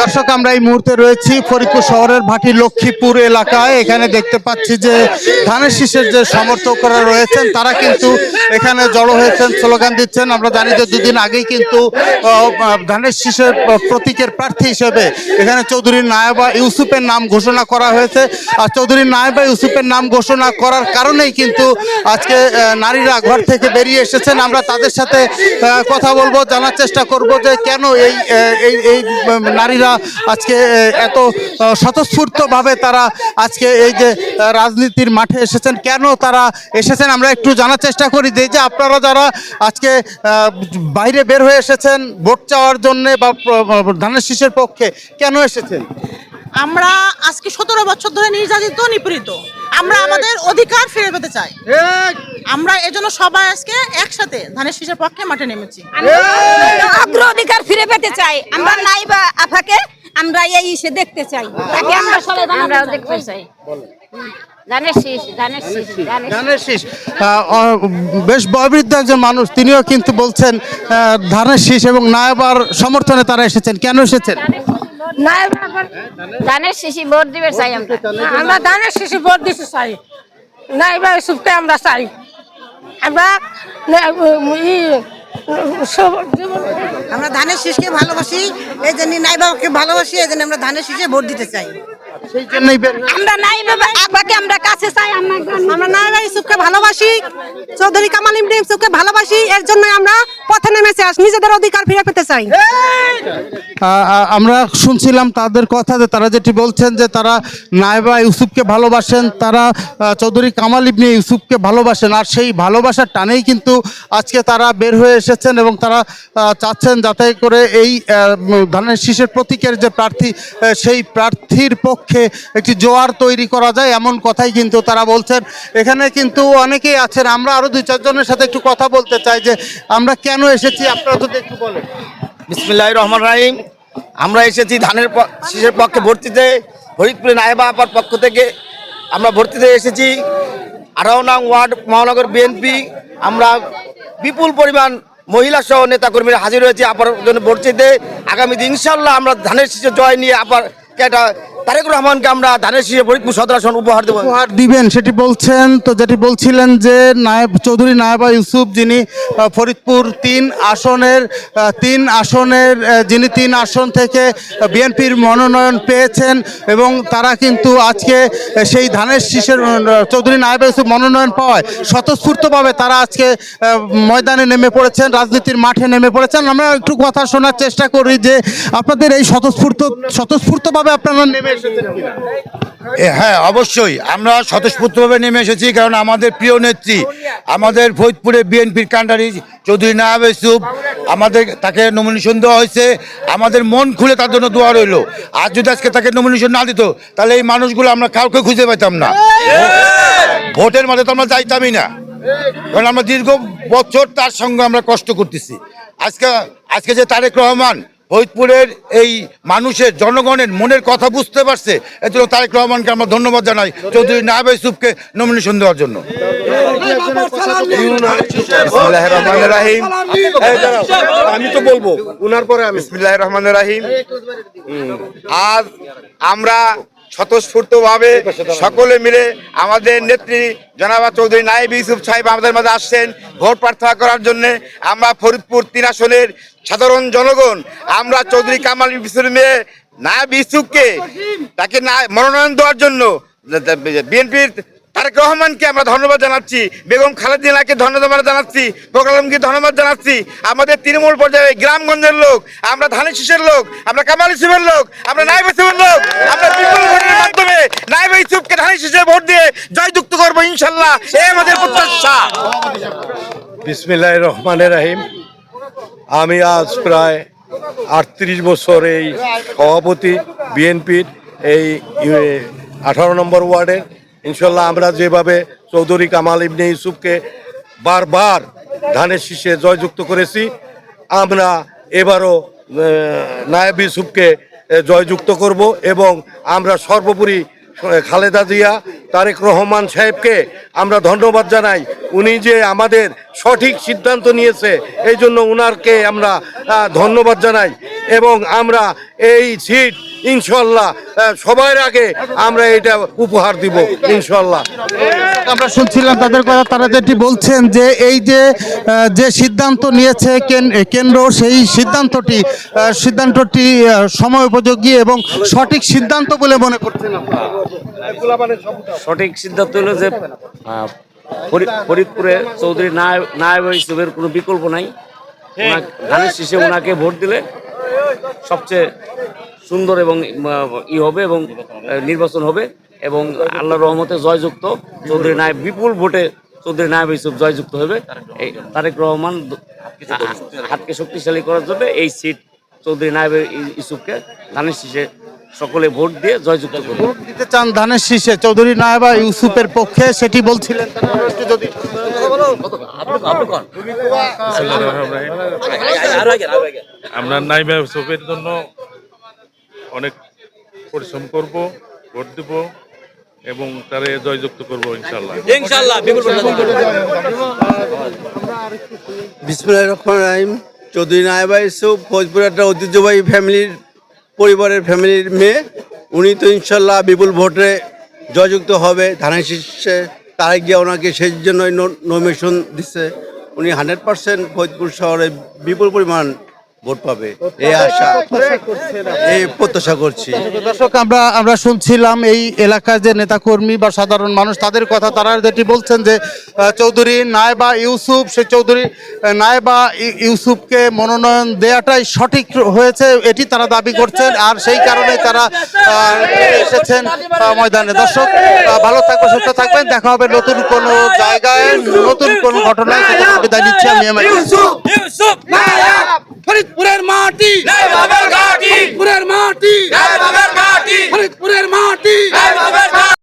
দর্শক, আমরা এই মুহূর্তে রয়েছি ফরিদপুর শহরের ভাটি লক্ষ্মীপুর এলাকায়। এখানে দেখতে পাচ্ছি যে ধানের শীষের যে সমর্থকরা রয়েছেন, তারা কিন্তু এখানে জড়ো হয়েছেন, স্লোগান দিচ্ছেন। আমরা জানি যে দুদিন আগেই কিন্তু ধানের শীষের প্রতীকের প্রার্থী হিসেবে এখানে চৌধুরী নায়বা ইউসুফের নাম ঘোষণা করা হয়েছে। আর চৌধুরী নায়বা ইউসুফের নাম ঘোষণা করার কারণেই কিন্তু আজকে নারীরা ঘর থেকে বেরিয়ে এসেছেন। আমরা তাদের সাথে কথা বলব, জানার চেষ্টা করব যে কেন এই এই নারীরা আজকে এত স্বতঃস্ফূর্তভাবে তারা আজকে এই যে রাজনীতির মাঠে এসেছেন কেন তারা এসেছেন আমরা একটু জানার চেষ্টা করি। যে এই যে আপনারা যারা আজকে বাইরে বের হয়ে এসেছেন ভোট চাওয়ার জন্যে বা ধানের শীষের পক্ষে কেন এসেছেন? আমরা আজকে সতেরো বছর ধরে নির্যাতিত নিপীড়িত। আমরা আমাদের অধিকার ফিরে পেতে চাই। আমরা এজন্য সবাই আজকে একসাথে ধানের শীষের পক্ষে মাঠে নেমেছি। অগ্রাধিকার ফিরে পেতে চাই। আমরা নাইবা আফাকে আমরা এই ইসে দেখতে চাই। তাকে আমরা সবাই আমরাও দেখতে চাই। ধানের শীষ শীষ শীষ। শীষ। বেশ বয়োবৃদ্ধ একজন মানুষ তিনিও কিন্তু বলছেন ধানের শীষ এবং নায়বার সমর্থনে তারা এসেছেন। কেন এসেছেন? ধানের শীষই ভোট দিবে চাই আমরা। আমরা ধানের শিশু ভোট দিতে চাই। নাইবা ইসুফকে আমরা চাই। আমরা আমরা ধানের শীষকে ভালোবাসি, এই জন্য নাই বাবাকে ভালোবাসি, এই জন্য আমরা ধানের শীষে ভোট দিতে চাই। সেই জন্যই বের আমরা নাইবা আফাকে আমরা কাছে চাই আমরা আমরা নাইবা ইউসুফকে ভালোবাসি। চৌধুরী কামাল ইমরান ইউসুফকে ভালোবাসি এর জন্য আমরা পথে নেমেছি আজ নিজেদের অধিকার ফিরে পেতে চাই। আমরা শুনছিলাম তাদের কথা যে তারা যেটি বলছেন যে তারা নায়বা ইউসুফকে ভালোবাসেন তারা চৌধুরী কামাল ইবনে ইউসুফকে ভালোবাসেন আর সেই ভালোবাসার টানেই কিন্তু আজকে তারা বের হয়ে এসেছেন এবং তারা চাচ্ছেন যাতে করে এই ধানের শীষের প্রতীকের যে প্রার্থী সেই প্রার্থীর পক্ষে একটি জোয়ার তৈরি করা যায়, এমন কথাই কিন্তু তারা বলছেন। এখানে কিন্তু অনেকেই আছেন, আমরা আরও দুই চারজনের সাথে একটু কথা বলতে চাই যে আমরা কেন এসেছি, আপনারা যদি একটু বলেন। বিসমিল্লাহ রহমান রাহিম। আমরা এসেছি ধানের শীষের পক্ষে ভর্তিতে ফরিদপুরে নায়েবা আপার পক্ষ থেকে। আমরা ভর্তিতে এসেছি আঠারো ওয়ার্ড মহানগর বিএনপি আমরা বিপুল পরিমাণ মহিলা সহ নেতাকর্মীরা হাজির হয়েছে আপার জন্য ভর্তিতে। আগামী দিন ইনশাল্লাহ আমরা ধানের শীষে জয় নিয়ে আপার একটা তারেক রহমানকে আমরা ধানের শীষে ফরিদপুর সদর আসন উপহার দেবো। উপহার দিবেন, সেটি বলছেন, তো যেটি বলছিলেন যে নায়েব চৌধুরী, নায়েবা ইউসুফ যিনি ফরিদপুর তিন আসনের তিন আসনের যিনি তিন আসন থেকে বিএনপির মনোনয়ন পেয়েছেন এবং তারা কিন্তু আজকে সেই ধানের শীষের চৌধুরী, নায়েবা ইউসুফ মনোনয়ন পাওয়ায় স্বতঃস্ফূর্তভাবে তারা আজকে ময়দানে নেমে পড়েছেন, রাজনীতির মাঠে নেমে পড়েছেন। আমরা একটু কথা শোনার চেষ্টা করি যে আপনাদের এই স্বতঃস্ফূর্ত, স্বতঃস্ফূর্তভাবে আপনারা নেমে হ্যাঁ অবশ্যই। আমরা স্বতঃস্ফূর্তভাবে নেমে এসেছি কারণ আমাদের প্রিয় নেত্রী, আমাদের ফরিদপুরে বিএনপির কান্ডারি চৌধুরী নায়াব ইউসুফ, আমাদের তাকে নমিনেশন দেওয়া হয়েছে। আমাদের মন খুলে তার জন্য দোয়া রইল। আর যদি আজকে তাকে নমিনেশন না দিত, তাহলে এই মানুষগুলো আমরা কাউকে খুঁজে পেতাম না। ভোটের মাঝে তো আমরা যাইতামই না। কারণ আমরা দীর্ঘ বছর তার সঙ্গে আমরা কষ্ট করতেছি। আজকে আজকে যে তারেক রহমান ফরিদপুরের এই মানুষের জনগণের মনের কথা বুঝতে পারছে। এর জন্য তারেক রহমানকে আমরা ধন্যবাদ জানাই চৌধুরী নায়াব ইউসুফকে নমিনেশন দেওয়ার জন্য। বিসমিল্লাহির রহমানির রাহিম। আমি তো বলব উনার পরে আমি। রহমান রহমানির রাহিম। হুম, আজ আমরা স্বতঃস্ফূর্তভাবে সকলে মিলে আমাদের নেত্রী জনাবা চৌধুরী নাইব ইউসুফ সাহেব আমাদের মাঝে আসছেন ভোট প্রার্থনা করার জন্য। আমরা ফরিদপুর তিন আসনের সাধারণ জনগণ আমরা চৌধুরী কামাল মেয়ে নায়ব ইউসুফকে তাকে না মনোনয়ন দেওয়ার জন্য বিএনপির তারেক রহমানকে আমরা ধন্যবাদ জানাচ্ছি, বেগম খালেদিনাকে ধন্যবাদ জানাচ্ছি প্রোগ্রামকে ধন্যবাদ জানাচ্ছি। আমাদের তৃণমূল পর্যায়ে গ্রামগঞ্জের লোক, আমরা ধানের শীষের লোক, আমরা কামাল ইসুফের লোক, আমরা নাইব ইসুফের লোক, আমরা মাধ্যমে নাইব ইসুফকে ধানের ভোট দিয়ে জয়যুক্ত করব ইনশাল্লাহ। আমাদের প্রত্যাশা। বিসমিল্লাহ রহমানের রাহিম। আমি আজ প্রায় আটত্রিশ বছর এই সভাপতি, বিএনপির এই আঠারো নম্বর ওয়ার্ডের ইনশাল্লাহ আমরা যেভাবে চৌধুরী কামাল ইবনে ইউসুফকে বারবার ধানের শীষে জয়যুক্ত করেছি, আমরা এবারও নায়েব ইউসুফকে জয়যুক্ত করব এবং আমরা সর্বোপরি খালেদা জিয়া, তারেক রহমান সাহেবকে আমরা ধন্যবাদ জানাই। উনি যে আমাদের সঠিক সিদ্ধান্ত নিয়েছে এই জন্য উনারকে আমরা ধন্যবাদ জানাই। এবং আমরা এই সিট ইনশাল্লাহ সবার আগে আমরা এটা উপহার দিব ইনশাল্লাহ। আমরা শুনছিলাম তাদের কথা তারা যেটি বলছেন যে এই যে যে সিদ্ধান্ত নিয়েছে কেন- কেন্দ্র সেই সিদ্ধান্তটি সিদ্ধান্তটি সময় উপযোগী এবং সঠিক সিদ্ধান্ত বলে মনে করছেন সঠিক সিদ্ধান্ত হলো যে ফরিদপুরে চৌধুরী নায়েব নায়েব হিসেবের কোনো বিকল্প নাই। ধানের শীষে ওনাকে ভোট দিলে সবচেয়ে সুন্দর এবং ই হবে এবং নির্বাচন হবে এবং আল্লাহ রহমতে জয়যুক্ত চৌধুরী নায়েব, বিপুল ভোটে চৌধুরী নায়েব ইউসুফ জয়যুক্ত হবে। এই তারেক রহমান হাতকে শক্তিশালী করার জন্য এই সিট চৌধুরী নায়েব ইসুফকে ধানের শীষে সকলে ভোট দিয়ে জয়যুক্ত করবে ভোট দিতে চান ধানের শীষে চৌধুরী নায়েবা ইউসুফের পক্ষে সেটি বলছিলেন। যদি আমরা নাইবা ইউসুফের জন্য অনেক পরিশ্রম করব ভোট দেব এবং তারে জয়যুক্ত করব ইনশাল্লাহ বিসমুল্লাহ রহমান রাহিম। চৌধুরী নায়বা ইউসুফ ফৌজপুর একটা ঐতিহ্যবাহী ফ্যামিলির পরিবারের ফ্যামিলির মেয়ে, উনি তো ইনশাল্লাহ বিপুল ভোটে জয়যুক্ত হবে। ধানের শীর্ষে তার গিয়ে ওনাকে সেই জন্যই নমিনেশন দিচ্ছে উনি হান্ড্রেড পার্সেন্ট ফরিদপুর শহরে বিপুল পরিমাণ ভোট পাবে। এই আশা। এই প্রত্যাশা করছি। দর্শক আমরা আমরা শুনছিলাম এই এলাকার যে নেতাকর্মী বা সাধারণ মানুষ তাদের কথা তারা যেটি বলছেন যে চৌধুরী নায়েবা ইউসুফ সেই চৌধুরী নায়েবা ইউসুফকে মনোনয়ন দেওয়াটাই সঠিক হয়েছে এটি তারা দাবি করছেন আর সেই কারণে তারা এসেছেন ময়দানে। দর্শক ভালো থাকবেন সুস্থ থাকবেন। দেখা হবে নতুন কোনো জায়গায় নতুন কোনো ঘটনায়। বিদায় নিচ্ছি আমি হরিদপুরের মাটি হরিদপুরের মাটি